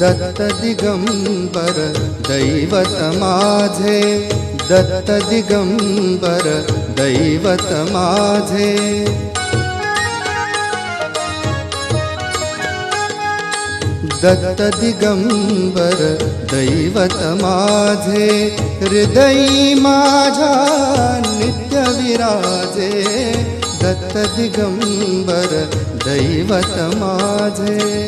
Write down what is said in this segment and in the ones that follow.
दत्त दिगंबर दैवत माझे. दत्त दिगंबर दैवत माझे. दत्त दिगंबर दैवत माझे. हृदयी माझा नित्य विराजे दत्त दिगंबर दैवत माझे.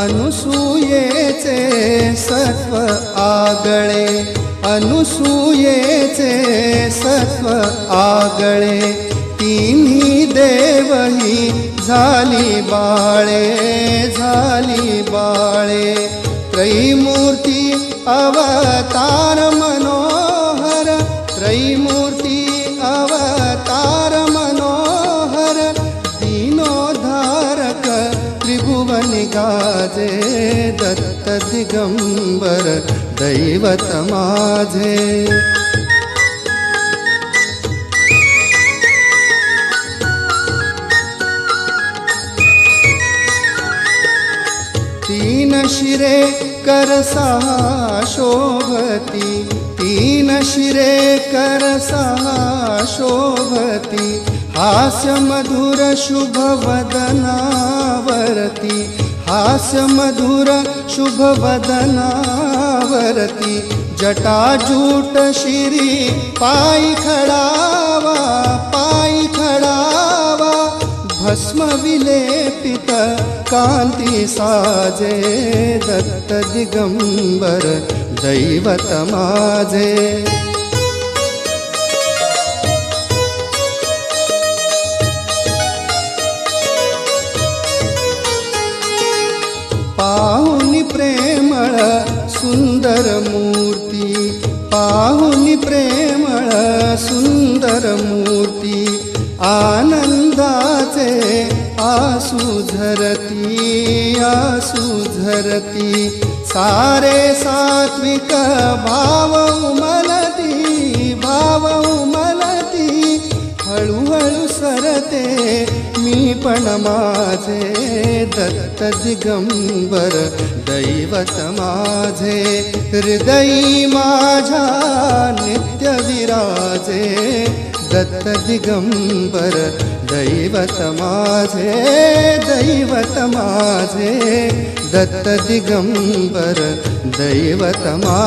अनुसूयेचे सत्व आगळे अनुसूयेचे सत्व आगळे तिन्ही देवही झाली बाळे झाली बाळे. त्रैमूर्ती अवतार दत्त दिगंबर दैवत माझे. तीन शिरे करसा शोभती तीन शिरे करसा शोभती हास्य मधुर शुभ आस मधुर शुभ वदनावरती जटाजूट शिरी पायी खडावा पायी खडावा भस्म विलेपित कांती साजे दत्त दिगंबर दैवत माझे। सुंदर मूर्ती पाहुनी प्रेमळ सुंदर मूर्ती आनंदाचे आसू झरती आसू झरती सारे सात्विक भाव उमलती. पण माझे दत्त दिगंबर दैवत माझे. हृदयी माझा नित्य विराजे दत्त दिगंबर दैवत माझे दैवत माझे. दत्त दिगंबर दैवत मा